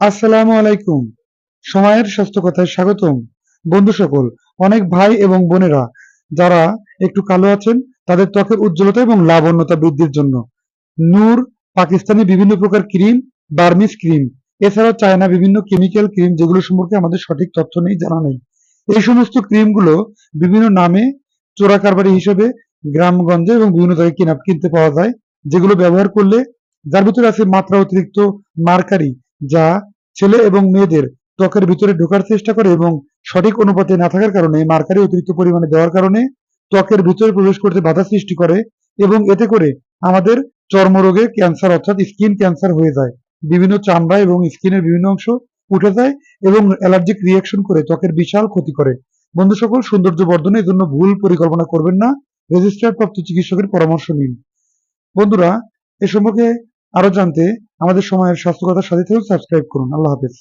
আসসালামু আলাইকুম। সময়ের স্বাস্থ্য কথায় স্বাগতম। বন্ধু সকল, অনেক ভাই এবং বোনেরা যারা একটু কালো আছেন, তাদের ত্বকের উজ্জ্বলতা এবং লাবণ্যতা বৃদ্ধির জন্য। নূর, পাকিস্তানি বিভিন্ন প্রকার ক্রিম বার্মিস ক্রিম, এছাড়াও চায়না বিভিন্ন কেমিক্যাল ক্রিম যেগুলো সম্পর্কে আমাদের সঠিক তথ্য নেই, জানা নেই। এই সমস্ত ক্রিমগুলো বিভিন্ন নামে, চোরা কারবারি হিসেবে গ্রামগঞ্জে এবং বিভিন্ন জায়গায় কিনা কিনতে পাওয়া যায়, যেগুলো ব্যবহার করলে যার ভিতরে আছে মাত্রা অতিরিক্ত মার্কারি যা ছেলে এবং মেয়েদের ত্বকের ভিতরে ঢোকার চেষ্টা করে এবং সঠিক অনুপাতে না থাকার কারণে মার্কারি অতিরিক্ত পরিমাণে দেওয়ার কারণে ত্বকের ভিতরে প্রবেশ করতে বাধা সৃষ্টি করে এবং এতে করে আমাদের চর্মরোগে ক্যান্সার অর্থাৎ স্কিন ক্যান্সার হয়ে যায়। বিভিন্ন চামড়া এবং স্কিনের বিভিন্ন অংশ উঠে যায় এবং অ্যালার্জিক রিয়াকশন করে ত্বকের বিশাল ক্ষতি করে। বন্ধু সকল, সৌন্দর্য বর্ধনের জন্য ভুল পরিকল্পনা করবেন না। রেজিস্টার্ড প্রাপ্ত চিকিৎসকের পরামর্শ নিন। বন্ধুরা, এ সম্পর্কে আরও জানতে আমাদের সময়ের স্বাস্থ্য কথার সাথে সাবস্ক্রাইব করুন। আল্লাহ হাফেজ।